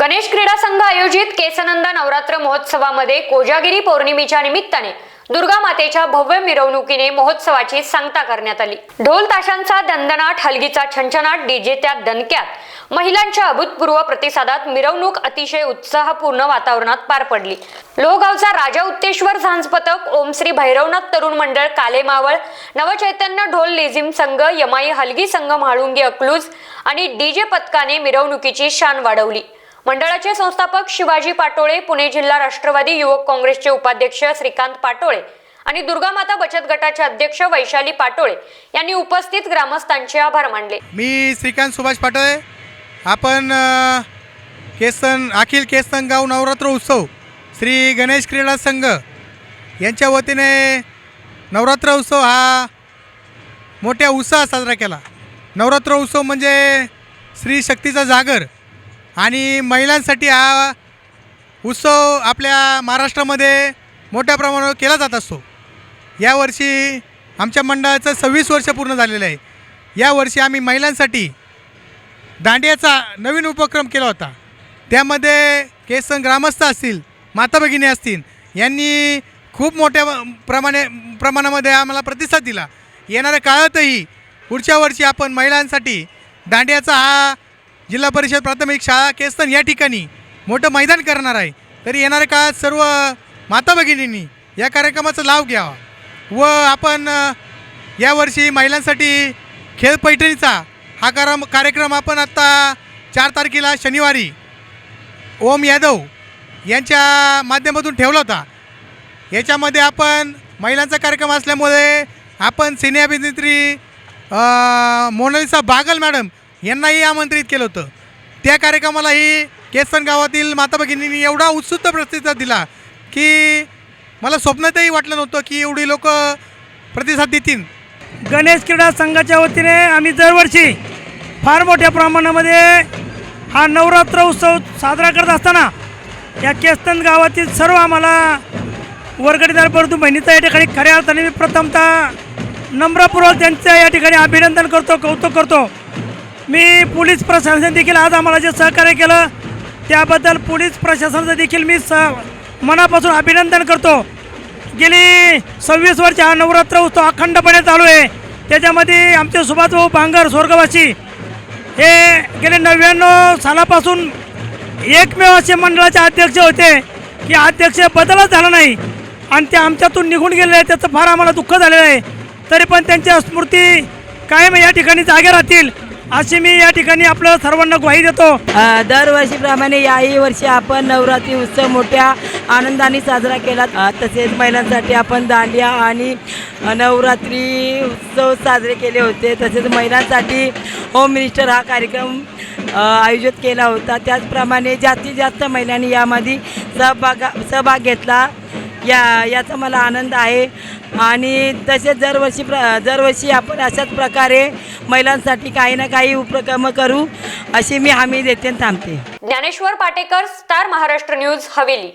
गणेश क्रीडा संघ आयोजित केसनंद नवरात्र महोत्सवामध्ये कोजागिरी पौर्णिमेच्या निमित्ताने दुर्गा मातेच्या भव्य मिरवणुकीने महोत्सवाची सांगता करण्यात आली. ढोल ताशांचा दणदणाट हलगीचा छंछनाट डीजेच्या दणक्यात महिलांच्या अभूतपूर्व प्रतिसादात मिरवणूक अतिशय उत्साहपूर्ण वातावरणात पार पडली. लोहगावचा राजा उत्तेश्वर झांज पथक ओमश्री भैरवनाथ तरुण मंडळ कालेमावळ नवचैतन्य ढोल लेझिम संघ यमाई हलगी संघ म्हाळुंगी अकलूज आणि डीजे पथकाने मिरवणुकीची शान वाढवली. मंडळाचे संस्थापक शिवाजी पाटोळे पुणे जिल्हा राष्ट्रवादी युवक काँग्रेसचे उपाध्यक्ष श्रीकांत पाटोळे आणि दुर्गामाता बचत गटाचे अध्यक्ष वैशाली पाटोळे यांनी उपस्थित ग्रामस्थांचे आभार मानले. मी श्रीकांत सुभाष पाटोळे. आपण केसन अखिल केसन गाव नवरात्र उत्सव श्री गणेश क्रीडा संघ यांच्या वतीने नवरात्र उत्सव हा मोठ्या उत्साहात साजरा केला. नवरात्र उत्सव म्हणजे श्री शक्तीचा जागर आणि महिलांसाठी हा उत्सव आपल्या महाराष्ट्रामध्ये मोठ्या प्रमाणावर केला जात असतो. यावर्षी आमच्या मंडळाचं सव्वीस वर्ष पूर्ण झालेलं आहे. यावर्षी आम्ही महिलांसाठी दांडियाचा नवीन उपक्रम केला होता. त्यामध्ये केसन ग्रामस्थ असतील माता भगिनी असतील यांनी खूप मोठ्या प्रमाणे प्रमाणामध्ये आम्हाला प्रतिसाद दिला. येणाऱ्या काळातही पुढच्या वर्षी आपण महिलांसाठी दांडियाचा हा जिल्हा परिषद प्राथमिक शाळा केस्तन या ठिकाणी मोठं मैदान करणार आहे. तरी येणाऱ्या काळात सर्व माता भगिनींनी या कार्यक्रमाचा लाभ घ्यावा. व आपण यावर्षी महिलांसाठी खेळ पैठणीचा हा कारम कार्यक्रम आपण आत्ता चार तारखेला शनिवारी ओम यादव यांच्या माध्यमातून ठेवला होता. याच्यामध्ये आपण महिलांचा कार्यक्रम असल्यामुळे आपण सिने अभिनेत्री मोनालिसा बागल मॅडम यांनाही आमंत्रित केलं होतं. त्या कार्यक्रमालाही केसन गावातील माता भगिनींनी एवढा उत्सुक प्रतिसाद दिला की मला स्वप्नातही वाटलं नव्हतं की एवढी लोक प्रतिसाद देतील. गणेश क्रीडा संघाच्या वतीने आम्ही दरवर्षी फार मोठ्या प्रमाणामध्ये हा नवरात्र उत्सव साजरा करत असताना या केस्तन गावातील सर्व आम्हाला वरगडीदार परंतु बहिणीचा या ठिकाणी खऱ्या अर्थाने मी प्रथमतः नम्रपूर्वक त्यांचं या ठिकाणी अभिनंदन करतो कौतुक करतो. मी पोलीस प्रशासन देखील आज आम्हाला जे सहकार्य केलं त्याबद्दल पोलीस प्रशासनाचं देखील मी स मनापासून अभिनंदन करतो. गेली सव्वीस वर्ष हा नवरात्र उत्सव अखंडपणे चालू आहे. त्याच्यामध्ये आमचे सुभाषभाऊ भांगर स्वर्गवासी हे गेले नव्याण्णव सालापासून एकमेव असे मंडळाचे अध्यक्ष होते की अध्यक्ष बदलच झाला नाही. आणि ते आमच्यातून निघून गेले आहे त्याचं फार आम्हाला दुःख झालेलं आहे. तरी पण त्यांच्या स्मृती कायम या ठिकाणी जागे राहतील. अशी मी या ठिकाणी आपलं सर्वांना ग्वाही देतो. दरवर्षीप्रमाणे याही वर्षी आपण नवरात्री उत्सव मोठ्या आनंदाने साजरा केला. तसेच महिलांसाठी आपण दांडिया आणि नवरात्री उत्सव साजरे केले होते. तसेच महिलांसाठी होम मिनिस्टर हा कार्यक्रम आयोजित केला होता. त्याचप्रमाणे जास्तीत जास्त महिलांनी यामध्ये सहभागा सहभाग घेतला. या याचा मला आनंद आहे. आणि तसेच दरवर्षी प्र दरवर्षी आपण अशाच प्रकारे महिलांसाठी काही ना काही उपक्रम करू अशी मी हमी देते थांबते. Dnyaneshwar Patekar star Maharashtra news Haveli.